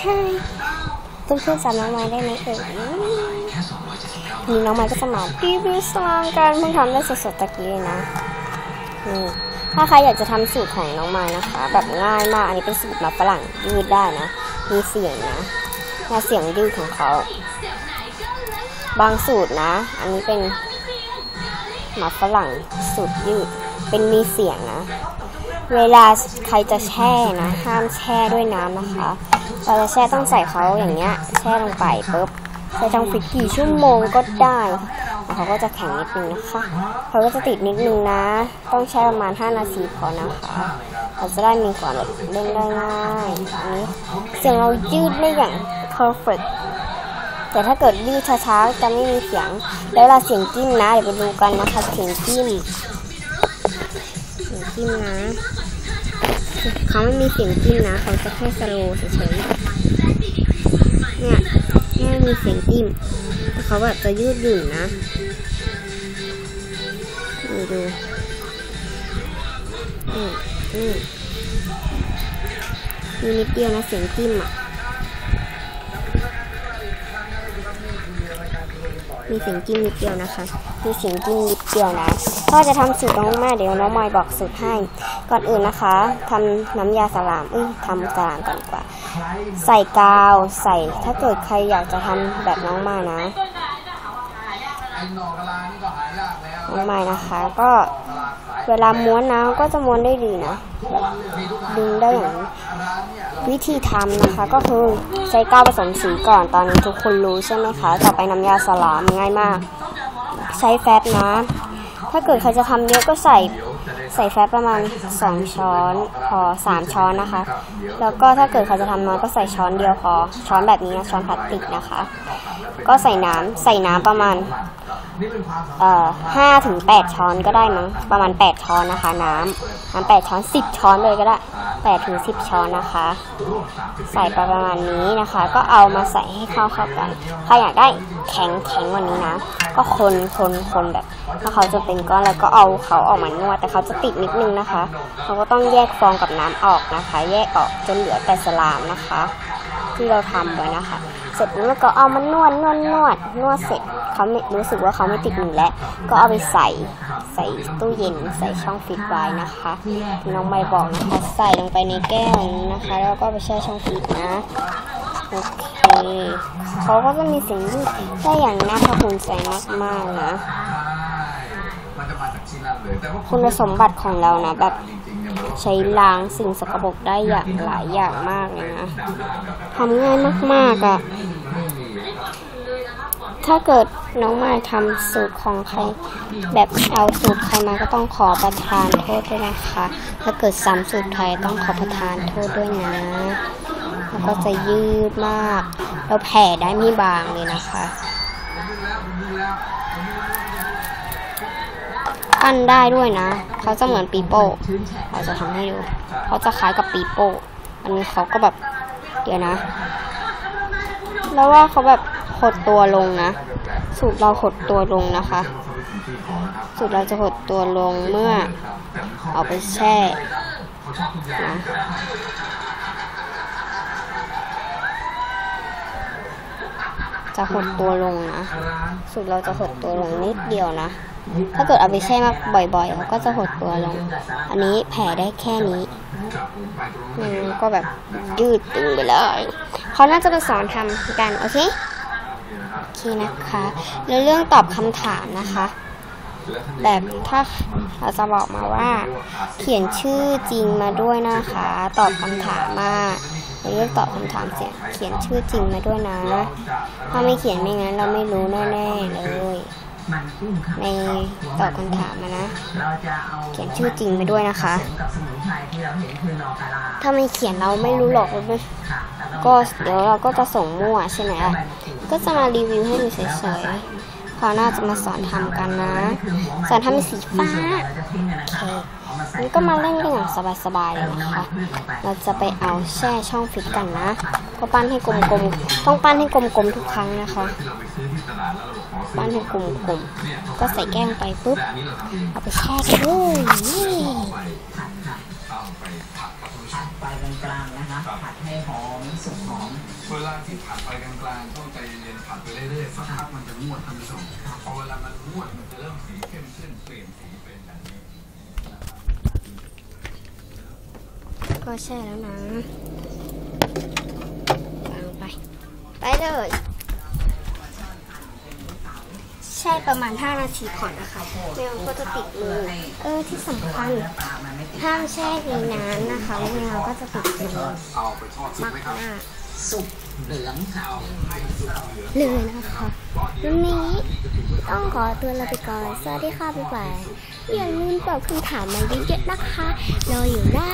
ใช่เพื่อนๆจำน้องไม้ได้ไหมเอ่ยนี่น้องไม้ก็จะมารีวิวสลามกันเพิ่งทำได้สดๆตะกี้นะนี่ถ้าใครอยากจะทำสูตรของน้องไม้นะคะ แบบง่ายมากอันนี้เป็นสูตรมาฝรั่งยืดได้นะ มีเสียงนะมาเสียงยืดของเขา บางสูตรนะ อันนี้เป็นหมาฝรั่งสูตรยืด เป็นมีเสียงนะ เวลาใครจะแช่นะ ห้ามแช่ด้วยน้ำนะคะ เราจะแช่ต้องใส่เขาอย่างเงี้ยแช่ลงไปปุ๊บใส่ทั้งฟิตกี่ชั่วโมงก็ได้แล้วเขาก็จะแข็งนิดนึงนะคะเขาก็จะติดนิดนึงนะ ต้องแช่ประมาณ 5 นาทีพอนะคะเราจะได้มีความแบบเล่นได้ง่ายอันนี้เสียงเรายืดได้อย่าง perfect แต่ถ้าเกิดยืดช้าๆจะไม่มีเสียง แล้วเวลาเสียงจิ้มนะ เดี๋ยวไปดูกันนะคะเสียงจิ้มเสียงจิ้มนะ เขาไม่มีเสียงจิ้มนะ เขาจะแค่สโลเฉยๆเนี่ยไม่มีเสียงจิ้มแต่เขาแบบจะยืดหยุ่นนะดูดูอืมอืมมีนิดเดียวนะเสียงจิ้มอะมีเสียงจิ้มนิดเดียวนะคะ มีเสียงจิ้มนิดเดียวนะ ก็จะทำสูตรน้องแม่เดี๋ยวน้องมอยบอกสูตรให้ ก่อนอื่นนะคะทำน้ำยาสลามเอ้ยทำสลามก่อนดีกว่า ใส่กาวใส่ถ้าเกิดใครอยากจะทำแบบน้องมายนะน้องมายนะคะ ก็เวลาม้วนนะก็จะม้วนได้ดีนะแบบดึงได้อย่างวิธีทำนะคะ ก็คือใช้กาวผสมสีก่อนตอนนี้ทุกคนรู้ใช่ไหมคะ ต่อไปน้ำยาสลามง่ายมาก ใช้แฟบนะ ถ้าเกิดใครจะทำเยอะก็ใส่ ใส่แฟบประมาณ 2 ช้อนพอ 3 ช้อนนะคะ แล้วก็ถ้าเกิดใครจะทำน้อยก็ใส่ช้อนเดียวพอ ช้อนแบบนี้นะช้อนพลาสติกนะคะ ก็ใส่น้ำใส่น้ำประมาณ ห้าถึงแปดช้อนก็ได้มั้งประมาณแปดช้อนนะคะ น้ำน้ำแปดช้อนสิบช้อนเลยก็ได้แปดถึงสิบช้อนนะคะ ใส่ประมาณนี้นะคะ ก็เอามาใส่ให้เข้าเข้ากันถ้าอยากได้แข็งแข็งว่านี้นะ ก็คนคนคนแบบถ้าเขาจะเป็นก้อนแล้วก็เอาเขาออกมานวดแต่เขาจะติดนิดนึงนะคะเขาก็ต้องแยกฟองกับน้ำออกนะคะ แยกออกจนเหลือแต่สลามนะคะ ที่เราทำไว้นะคะ เสร็จแล้วก็เอามานวดนวดนวดนวดเสร็จ เขาไม่รู้สึกว่าเขาไม่ติดมือแล้ว ก็เอาไปใส่ใส่ตู้เย็นใส่ช่องฟิตไว้นะคะน้องใบบอกนะคะใส่ลงไปในแก้วนี้นะคะ แล้วก็ไปแช่ช่องฟิตนะโอเคเขาก็จะมีสิ่งที่ได้อย่างน่าภาคภูมิใจมากๆนะคุณสมบัติของเรานะแบบใช้ล้างสิ่งสกปรกได้อย่างหลายอย่างมากเลยนะทำง่ายมากๆอะ่ะ ถ้าเกิดน้องมาทำสูตรของใคร แบบเอาสูตรใครมาก็ต้องขอประทานโทษด้วยนะคะ ถ้าเกิดซ้ำสูตรไทยต้องขอประทานโทษด้วยนะ แล้วก็จะยืดมาก แล้วแผ่ได้ไม่บางเลยนะคะปั้นได้ด้วยนะ เขาจะเหมือนปีโป้เราจะทำให้ดู เขาจะคล้ายกับปีโป้ อันนี้เขาก็แบบ เดี๋ยวนะ แล้วว่าเขาแบบ หดตัวลงนะ สูตรเราหดตัวลงนะคะ สูตรเราจะหดตัวลงเมื่อเอาไปแช่นะจะหดตัวลงนะ สูตรเราจะหดตัวลงนิดเดียวนะ ถ้าเกิดเอาไปแช่มากบ่อยๆเขาก็จะหดตัวลง อันนี้แผ่ได้แค่นี้ก็แบบยืดตึงไปเลยเขาน่าจะมาสอนทำกัน โอเค คนะคะ แล้วเรื่องตอบคำถามนะคะ แบบถ้าเราจะบอกมาว่า เขียนชื่อจริงมาด้วยนะคะ ตอบคำถามมาเรื่องตอบคำถามเสียเขียนชื่อจริงมาด้วยนะ ถ้าไม่เขียนไม่งั้นเราไม่รู้แน่ๆเลยในตอบคำถามมานะ เขียนชื่อจริงไปด้วยนะคะ ถ้าไม่เขียนเราไม่รู้หรอกก็เดี๋ยวเราก็จะส่งมั่วใช่ไหมล่ะ ก็จะมารีวิวให้ดูเฉยๆคราวหน้าจะมาสอนทำกันนะ สอนทำเป็นสีฟ้าโอเคนี่ก็มาเล่นกันอย่างสบายๆเลยนะคะ เราจะไปเอาแช่ช่องฟิตกันนะก็ปั้นให้กลมๆ ต้องปั้นให้กลมๆทุกครั้งนะคะ ปั้นให้กลมๆ ก็ใส่แก้งไปปุ๊บ เอาไปแช่กันเลย นี่ไปกลางๆนะคะผัดให้หอมสุกหอม เวลาที่ผัดไปกลางๆต้องใจเย็นๆผัดไปเรื่อยๆสักพักมันจะงวดท่านผู้ชมพอเวลามันงวดมันจะเริ่มสีเข้มขึ้นเปลี่ยนสีเป็นแบบนี้ก็แช่แล้วนะวางไป ไปเลย แช่ประมาณ 5 นาทีก่อนนะคะไม่งั้นก็จะติดมือเออที่สำคัญปลามันไม่ติดห้ามแช่ในน้ำนะคะไม่งั้นก็จะติดมือเอาไปทอดสุกมากไหมครับมากสุกเหลืองขาวเลยนะคะวันนี้ต้องขอตัวลาไปก่อนสวัสดีค่ะบ๊ายบายอย่าลืมตอบคำถามมาเยอะๆนะคะรออยู่นะ